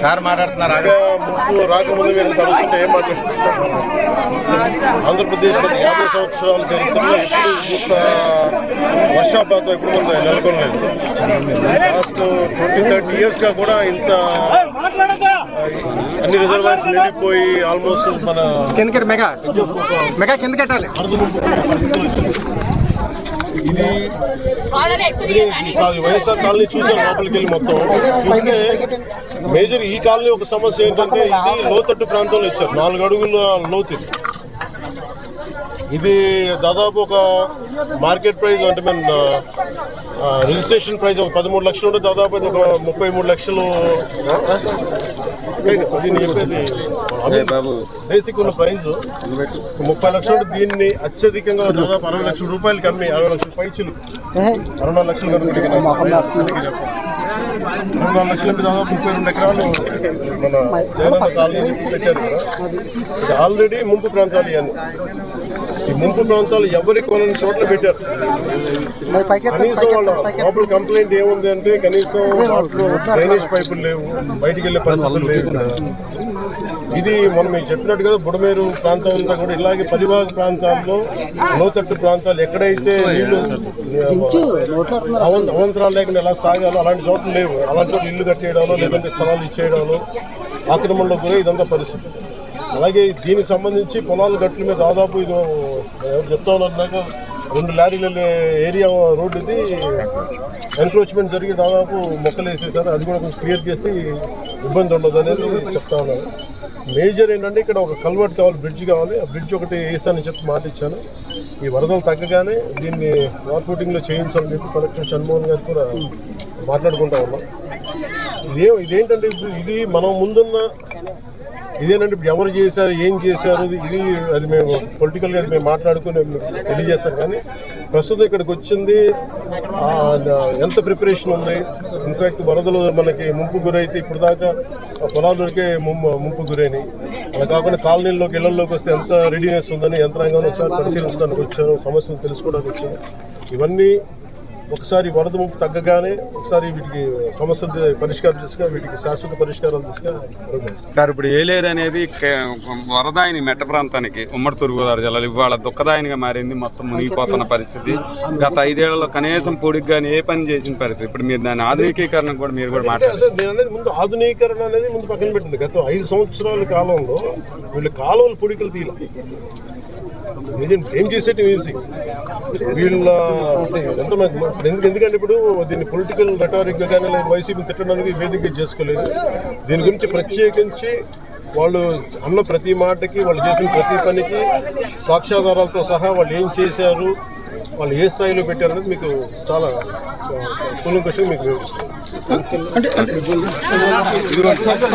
Sir మాట్లాడుతున్నారు ఇంకా ముప్పు రాకముందు వీళ్ళు కలుస్తుంటే ఏం ఆంధ్రప్రదేశ్ గత యాభై సంవత్సరాల చరిత్రలో ఎప్పుడు ఇంత వర్షాపాతం ఎప్పుడు మనం నెలకొనలేదు. లాస్ట్ ట్వంటీ థర్టీ ఇయర్స్గా కూడా ఇంత అన్ని రిజర్వాయర్స్ నిండిపోయి ఆల్మోస్ట్ మన కిందకి మెగా మెగా కిందకి కట్టాలి వరద ముంపు పరిస్థితులు వచ్చింది. ఇది వైఎస్ఆర్ కాలనీ చూసాం లోపలికి వెళ్ళి మొత్తం. చూస్తే మేజర్ ఈ కాలనీ ఒక సమస్య ఏంటంటే ఇది లోతట్టు ప్రాంతంలో ఇచ్చారు. నాలుగు అడుగుల లోతు ఇది. దాదాపు ఒక మార్కెట్ ప్రైస్ అంటే మన ఆ, రిజిస్ట్రేషన్ ప్రైస్ ఒక పదమూడు లక్షలు ఉంటే దాదాపు ఒక ముప్పై మూడు లక్షలు. దీన్ని చెప్పేది బేసిక్ ఉన్న ప్రైస్ ముప్పై లక్షలు దీన్ని అత్యధికంగా దాదాపు అరవై లక్షల రూపాయలకి అమ్మి అరవై లక్షల పైచులు. అరవై నాలుగు లక్షలు కనుక నాలుగు లక్షలు దాదాపు ముప్పై రెండు ఎకరాలు మన జగనన్న కాలనీ పెట్టారు కదా. ఆల్రెడీ ముంపు ప్రాంతాలు ఇవన్నీ. ఈ ముంపు ప్రాంతాలు ఎవరికి కొనని చోట్ల పెట్టారు? కనీసం వాళ్ళ లోపల కంప్లైంట్ ఏముంది అంటే కనీసం డ్రైనేజ్ పైపులు లేవు బయటికి వెళ్ళే పరిస్థితులు లేవు. ఇది మనం మీకు చెప్పినట్టు కదా బుడమేరు ప్రాంతం అంతా కూడా ఇలాగే పరివాహక ప్రాంతాల్లో లోతట్టు ప్రాంతాలు ఎక్కడైతే నీళ్ళు అవం- అవంతరాలు లేకుండా ఎలా సాగాలో అలాంటి చోట్ల లేవు. అలాంటి చోట్ల ఇల్లు కట్టేయడాలో లేదంటే స్థలాలు ఇచ్చేయడాలో ఆక్రమణలో గురై ఇదంతా పరిస్థితి. అలాగే దీనికి సంబంధించి పొలాల గట్ల మీద దాదాపు ఇది ఎవరు చెప్తా ఉన్నారు నాకు రెండు లారీల ఏరియా రోడ్డు ఇది. ఎన్క్రోచ్మెంట్ జరిగి దాదాపు మొక్కలు వేసేసారు. అది కూడా కొంచెం క్లియర్ చేసి ఇబ్బంది ఉండదు అనేది చెప్తా ఉన్నాను మేజర్ ఏంటంటే ఇక్కడ ఒక కల్వర్ట్ కావాలి బ్రిడ్జ్ కావాలి. ఆ బ్రిడ్జ్ ఒకటి వేస్తానని చెప్పి మాట ఇచ్చాను. ఈ వరదలు తగ్గగానే దీన్ని వార్ఫూటింగ్లో చేయించాలని చెప్పి కలెక్టర్ షణ్మోహన్ గారు కూడా మాట్లాడుకుంటా ఉన్నాం. ఇదే ఇదేంటంటే ఇది మనం ముందున్న ఇదేనంటే ఇప్పుడు ఎవరు చేశారు ఏం చేశారు ఇది అది మేము పొలిటికల్గా అది మేము మాట్లాడుకుని తెలియజేస్తాం కానీ ప్రస్తుతం ఇక్కడికి వచ్చింది ఎంత ప్రిపరేషన్ ఉంది? ఇన్ఫ్యాక్ట్ వరదలు మనకి ముంపు గురైతే ఇప్పుడు దాకా పొలాలు దొరికే ముంపు ముంపు గురైనాయి. అలా కాకుండా కాలనీల్లోకి ఇళ్ళలోకి వస్తే ఎంత రెడీనెస్ ఉందని యంత్రాంగం ఒకసారి పరిశీలించడానికి వచ్చాను సమస్యలు తెలుసుకోవడానికి వచ్చాను. ఇవన్నీ ఒకసారి వరద ముప్పు తగ్గగానే ఒకసారి వీటికి సమస్యలు పరిష్కారం దిశగా వీటికి శాశ్వత దిశగా అడుగులేస్తాం. సార్ ఇప్పుడు ఏలేరు అనేది వరదాయిని మెట్ట ప్రాంతానికి ఉమ్మడి తూర్పుగోదావరి జిల్లాలో ఇవాళ దుఃఖదాయినిగా మారింది మొత్తం మునిగిపోతున్న పరిస్థితి. గత ఐదేళ్ళలో కనీసం పొడికి కానీ ఏ పని చేసిన పరిస్థితి? ఇప్పుడు మీరు దాని ఆధునికీకరణ కూడా మీరు కూడా మాట్లాడారు. నేను అనేది ముందు ఆధునీకరణ అనేది ముందు పక్కన పెట్టింది గత ఐదు సంవత్సరాల కాలంలో వీళ్ళు కాలువలు పొడికలు తీయాలి. ఏం చేసేటి వీళ్ళ అంటే ఎంత ఎందుకంటే ఇప్పుడు దీన్ని పొలిటికల్ రెటారిక్ కానీ లేదా వైసీపీ తిట్టడానికి వేదిక చేసుకోలేదు దీని గురించి ప్రత్యేకించి వాళ్ళు అన్న ప్రతి మాటకి వాళ్ళు చేసిన ప్రతి పనికి సాక్ష్యాధారాలతో సహా వాళ్ళు ఏం చేశారు వాళ్ళు ఏ స్థాయిలో పెట్టారు అనేది మీకు చాలా కూలంకషంగా మీకు వివరిస్తాను